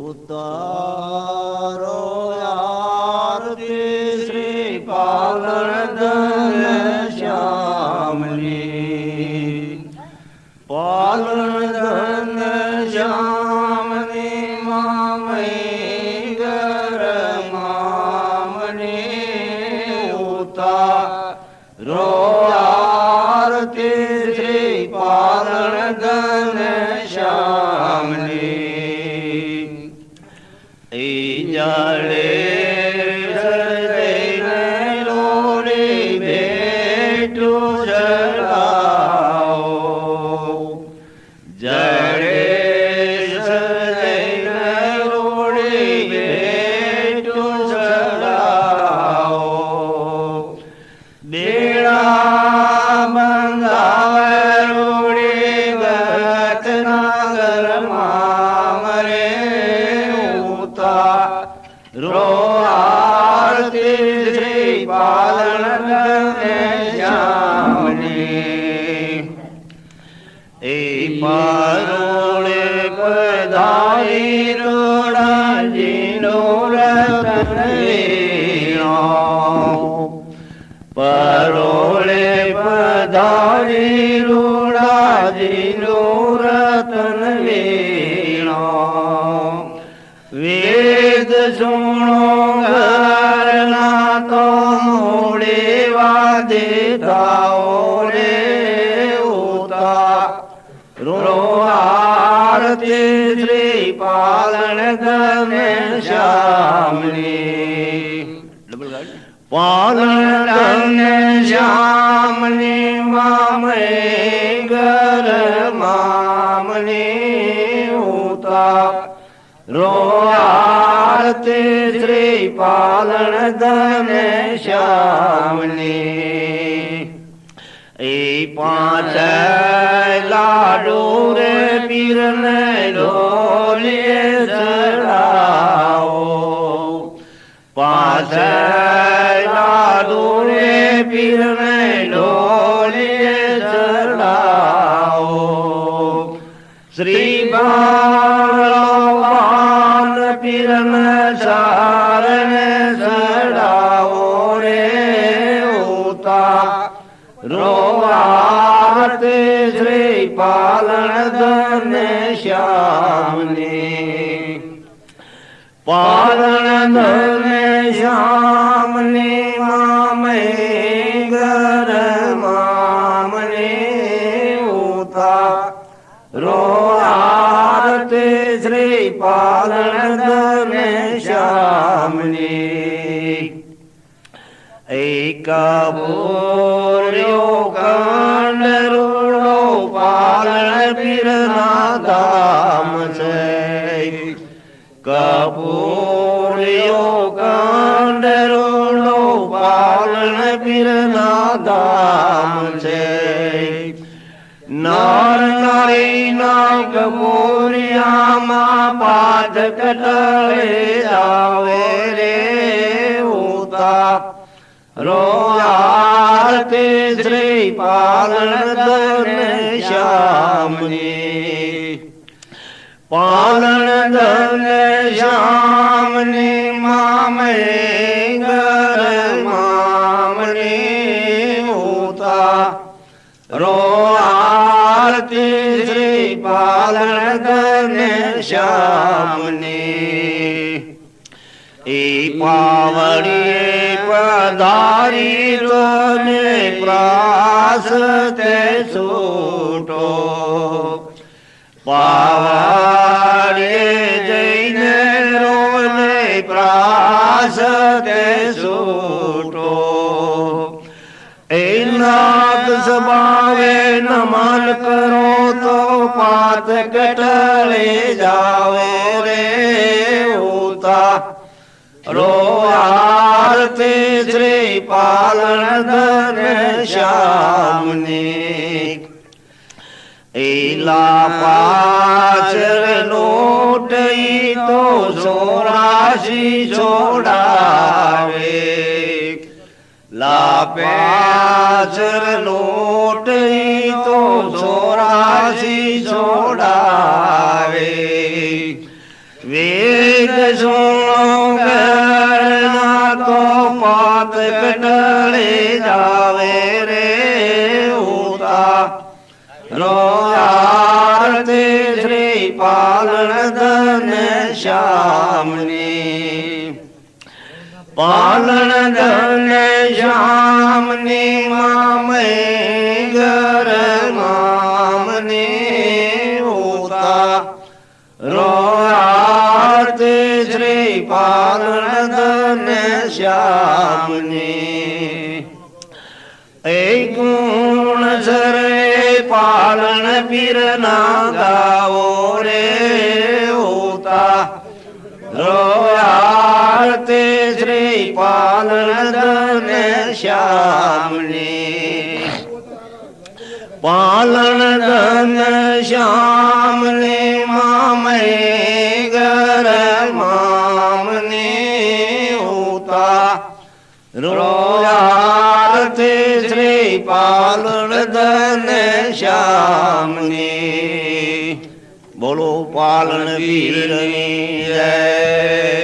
ઉતારો આરતી શ્રી પાલનધન શ્યામની પાલનધન શ્યામની મામની ઉતારો આરતી શ્રી પાલનધન મામરે ઉતા રો આરતી શ્રી પાલન શ્યામની એ પારોળે પધારી રોડાજીનો રતન વીણો પરોળે પધારી રૂડાજીનો સુણો ઘરના તો મૂળે વાદે થાઓ રે ઉતા રો આરતી શ્રી પાલન ગમે શ્યામની પાલન ગમે શ્યામની મામે ઘર મામની ઉતા રો આરતી શ્રી પાલન ધન શ્યામની. એ પાંચ લાડુ રે પીરને ઢોલીએ ચડાવો. પાંચ લાડુ રે પીરને ઢોલીએ ચડાવો. શ્રી રો આરતે શ્રી પાલણ ધન શ્યામની પાલણ ધન શ્યામની મામે ગર મામને ઉતા રોવાતે શ્રી પાલણ ધન શ્યામની એક બોર્યો પીરના ધામ છે કપૂરિયો કંડરૂડો પાલન પીરના ધામ છે નર નારી ના કપૂરિયામાં પાદ કટળે આવે રે ઉતા રો આરતી શ્રી પાલન ધન શ્યામની. પાલન ધન શ્યામની, મામે મામની ઉતા રો આરતી શ્રી પાલન ધન શ્યામની. એ પાવડીએ પધારી રોને પ્રાસ તે છૂટો. પાવાડીએ જઈને રોને પ્રાસ તે છૂટો. એ નાગ સ્વભાવે નમન કરો તો પાત કટળે રો આરતી શ્રી પાલન ધન શ્યામની. એલા પાછળ લોટ ઈ તો સોરાશી છોડાવે. લા પાછળ લોટ ઈ તો સોરાશી છોડાવે. વેદ સુણો રોયારતે શ્રી ધન શ્યામની. પાલન ધન શ્યામની મામે ઘર મામની ઉતા. રોયારતે શ્રી પાલણ ધન શ્યામની. પાલન પીરના ગાવો રે હોતા રોયારતે શ્રી પાલન ધને શ્યામની. પાલન ધન શ્યામની મામે ઘર મામની ઉતા. રોયારતે શ્રી પાલન ધન શ્યામની. બોલો પાલન વીરની જય.